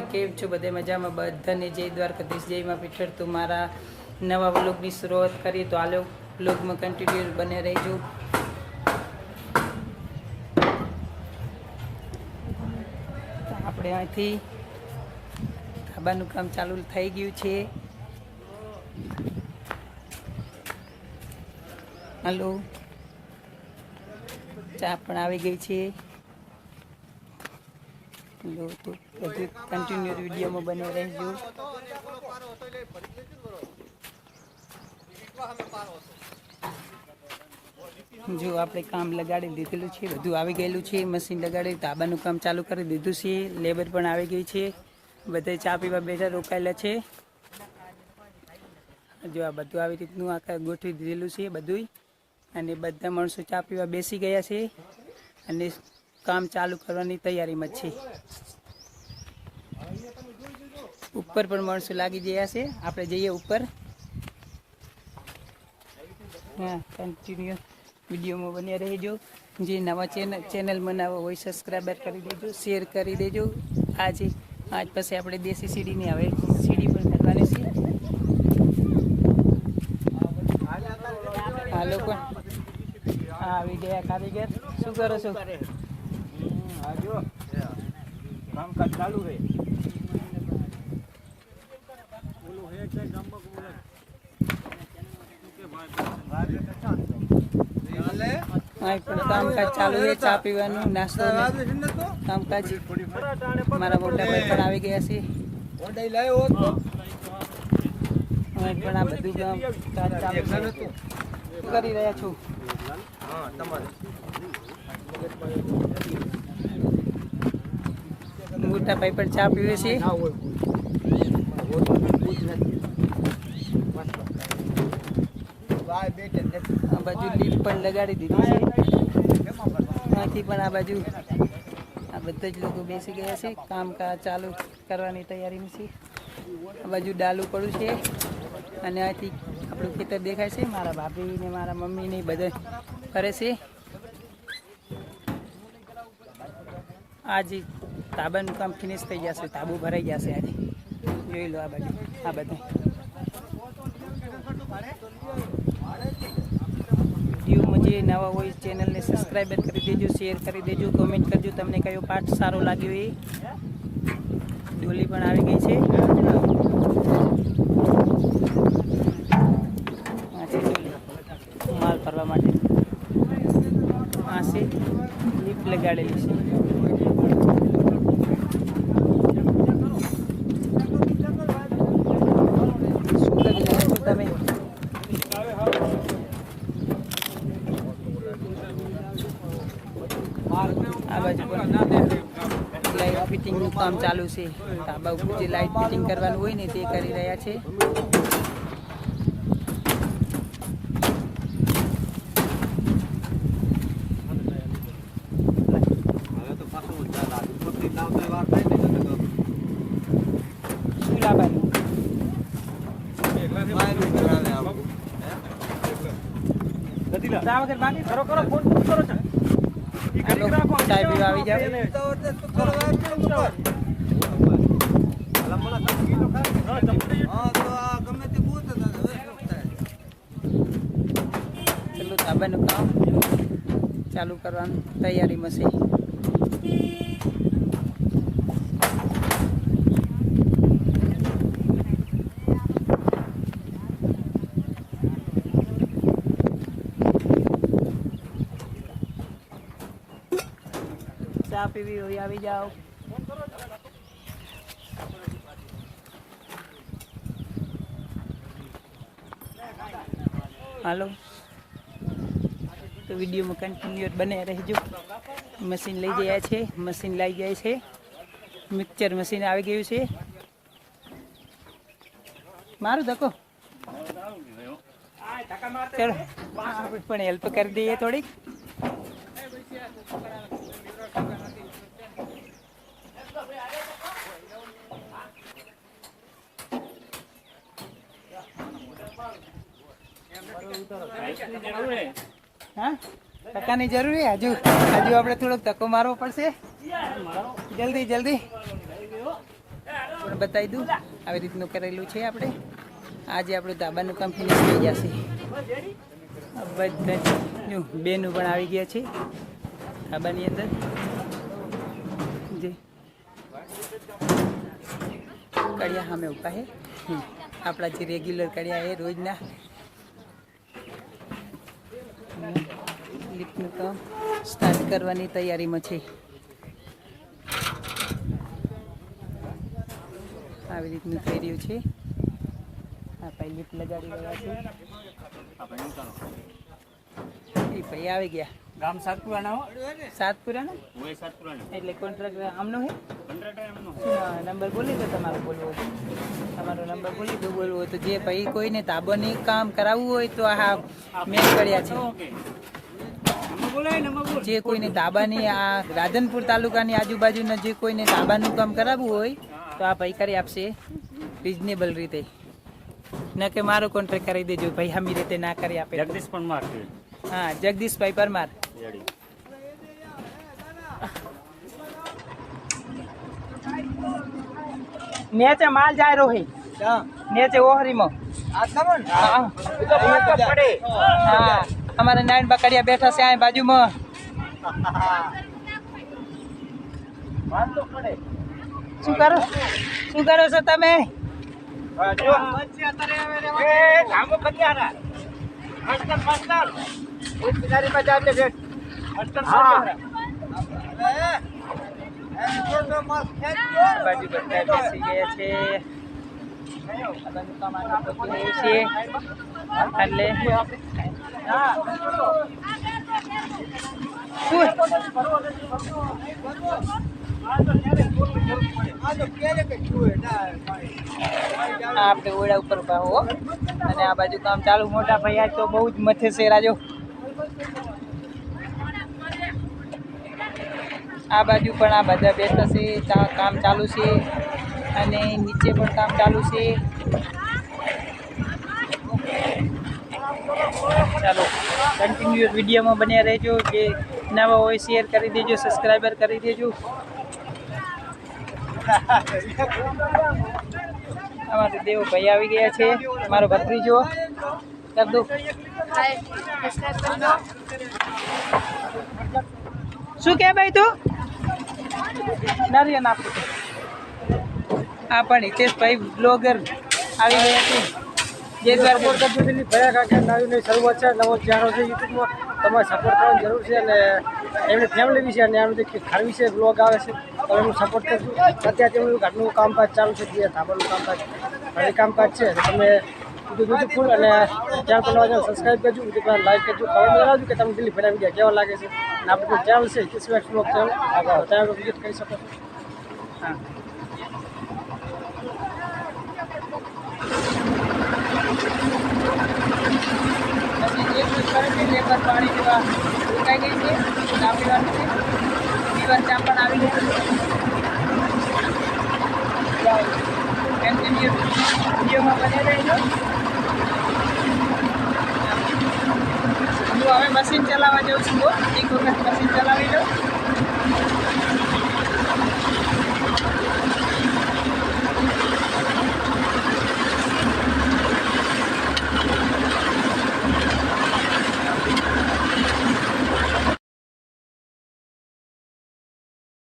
કેમ છો બધે મજામાં, બધાને જય દ્વારકાધીશ જયમાં પીઠળ, તું મારા નવા વ્લોગની શરૂઆત કરી, તો આલો વ્લોગમાં કન્ટિન્યુ બને રહેજો. આપણે અહીંથી ધાબાનું કામ ચાલુ થઈ ગયું છે. હલો. ચા પણ આવી ગઈ છે. લો તો બધું કન્ટિન્યુ વિડીયોમાં બને રહેજો. જો આપણે કામ લગાડી દીધેલું છે, બધું આવી ગયેલું છે મશીન લગાડી તાબાનું કામ ચાલુ કરી દીધું છે લેબર પણ આવી ગઈ છે. બધે ચા પીવા બેઠા રોકાયેલા છે. જો આ બધું આવી રીતનું આખા ગોઠવી દીધેલું છે બધું અને બધા માણસો ચા પીવા બેસી ગયા છે. અને કામ ચાલુ કરવાની તૈયારીમાં છે ઉપર પણ માણસો લાગી ગયા છે. આપણે જઈએ ઉપર. હા કન્ટિન્યુ વિડીયોમાં બન્યા રહેજો. જે નવા ચેનલ નવા હોય સબસ્ક્રાઈબર કરી દેજો શેર કરી દેજો. આજે આજ પછી આપણે દેશી સીડીની આવે સીડી પણ કરવાની છે. પણ. હા આવી ગયા કારીગર, શું કરો છો? આજો કામકાજ ચાલુ રહે ઓલું હે છે ગામમાં બોલે હા પણ કામકાજ ચાલુ છે, ચા પીવાનું, નાસ્તો કામકાજ. મારા મોટા ભાઈ પણ આવી ગયા છે. હું પણ આ બધું કામ ચાલુ કરી રહ્યા છું? મોટા ભાઈ પણ ચા પીવે છે. આ બાજુ લીલ પણ લગાડી દીધી છે. ત્યાંથી પણ આ બાજુ આ બધા જ લોકો બેસી ગયા છે. કામકાજ ચાલુ કરવાની તૈયારીમાં છે. આ બાજુ ડાલું પડ્યું છે. અને અહીંથી આપણું ખેતર દેખાય છે. મારા ભાભી ને મારા મમ્મી ને બધા કરે છે. આજે તાબાનું કામ ફિનિશ થઈ જશે તાબુ ભરાઈ જશે આજે. જોઈ લો આ બાજુ આ બધું. વિડીયોમાં જે નવા હોય ચેનલને સબસ્ક્રાઈબર કરી દેજો શેર કરી દેજો કોમેન્ટ કરજો, તમને કયો પાઠ સારો લાગ્યો એ. ડોલી પણ આવી ગઈ છે. માલ ફરવા માટે. આ લીપ લગાડેલી છે શું કરી રહ્યા છો તમે આ બાજુ પણ લાઇટ ફિટિંગનું કામ ચાલુ છે. ધાબા ઉપર જે લાઇટ ફિટિંગ કરવાનું હોય ને તે કરી રહ્યા છે. વગર બાકી કરો કરો ફોન કરો પીવા આવી કામ ચાલુ કરવાનું તૈયારીમાં છે. પીવી હોય આવી જાઓ હાલો તો વિડીયોમાં કન્ટિન્યુ બને રહેજો. મશીન લઈ ગયા છે મશીન લઈ જાય છે. મિક્સર મશીન આવી ગયું છે. મારું ધક્કો. ચલો. પણ હેલ્પ કરી દઈએ થોડીક. હા? ટકાની જરૂરી હજુ હજુ આપણે થોડોક ધક્કો મારવો પડશે. જલ્દી જલ્દી. બતાવી દઉં. આવી રીતનું કરેલું છે આપણે. આજે આપણું ધાબાનું કામ ફિનિશ થઈ જશે. બધા જો બેનું પણ આવી ગયા છે ધાબાની અંદર. જે કડિયા સામે ઊભા છે. આપણા જે રેગ્યુલર કડિયા એ રોજના. લિફ્ટનું કામ સ્ટાર્ટ કરવાની તૈયારીમાં છે. આવી રીતનું થઈ રહ્યું છે. હા ભાઈ લિફ્ટ લગાડી રહ્યા છે. એ ભાઈ આવી ગયા. ગામ સાતપુરાના હો? સાતપુરાના? એટલે કોન્ટ્રાક્ટ આમનો હે? એમનો નંબર બોલી દો તમારો બોલવો તમારો નંબર ભૂલી ગયો બોલવો તો જે ભાઈ કોઈને તાબોની કામ કરાવવું હોય તો આ મેં કર્યા છે. જે કોઈને તાબાની આ રાધનપુર તાલુકાની આજુબાજુના જે કોઈને તાબાનું કામ કરાવવું હોય તો આ ભાઈ કરી આપશે રિઝનેબલ રીતે. ન કે મારો કોન્ટ્રાક્ટ કરી દેજો ભાઈ હમી રીતે ના કરી આપે. જગદીશ પરમાર હા જગદીશભાઈ પરમાર. નેચે માલ જાય રોહી. નેચે ઓહરીમાં. હા. અમારા નારાયણ બકડિયા બેઠા છે આ બાજુમાં. શું કરો? શું કરો છો તમે? બાજુ બધા બેસી ગયા છે. એટલે આપણે ઓળા ઉપર ઊભા હો. અને આ બાજુ કામ ચાલુ મોટા ભાઈ તો બહુ જ મથે છે રાજો. આ બાજુ પણ આ બધા બેઠા છે કામ ચાલુ છે. અને નીચે પણ કામ ચાલુ છે. ચાલો કન્ટિન્યુઅસ વિડીયોમાં બન્યા રહેજો. જે નવા હોય શેર કરી દેજો સબસ્ક્રાઈબર કરી દેજો. અમારે દેવ ભાઈ આવી ગયા છે. મારો ભત્રીજો. કર દો. શું કે ભાઈ તું? નારિયેળ આપું આ પણ હિતેશભાઈ બ્લોગર આવી ગયા છે. જે દ્વારા સપોર્ટ કરજો પેલી ભયા કાકા નવી શરૂઆત છે. નવો ચેનલ છે યુટ્યુબમાં. તમારે સપોર્ટ કરવાની જરૂર છે અને એમની ફેમિલી વિશે અને એમની ઘર વિશે બ્લોગ આવે છે. તો એમનું સપોર્ટ કરજો. અત્યારે તેમનું ઘરનું કામકાજ ચાલુ છે જે ધાબાનું કામકાજ. ઘરે કામકાજ છે. તમે બધું બ્યુટીફુલ અને ચેનલ પર નવા સબસ્ક્રાઈબ કરજો. યુટ્યુબ લાઈક કરજો. કમેન્ટ કરાવજો કે તમે દિલ્હી ફેરા વીડિયો કેવા લાગે છે? અને આપણું ચેનલ છે Kismet vlog channel channel visit કરી શકો છો. હા. પછી જે છે તે પર પાણી પીવા રોકાઈ ગઈ છે પીવાનું છે. પીવા ચા પણ આવી છે. કન્ટિન્યુ વિડીયોમાં બને રહેજો. હું હવે મશીન ચલાવવા જાઉં છું એક વખત મશીન ચલાવી લઉં.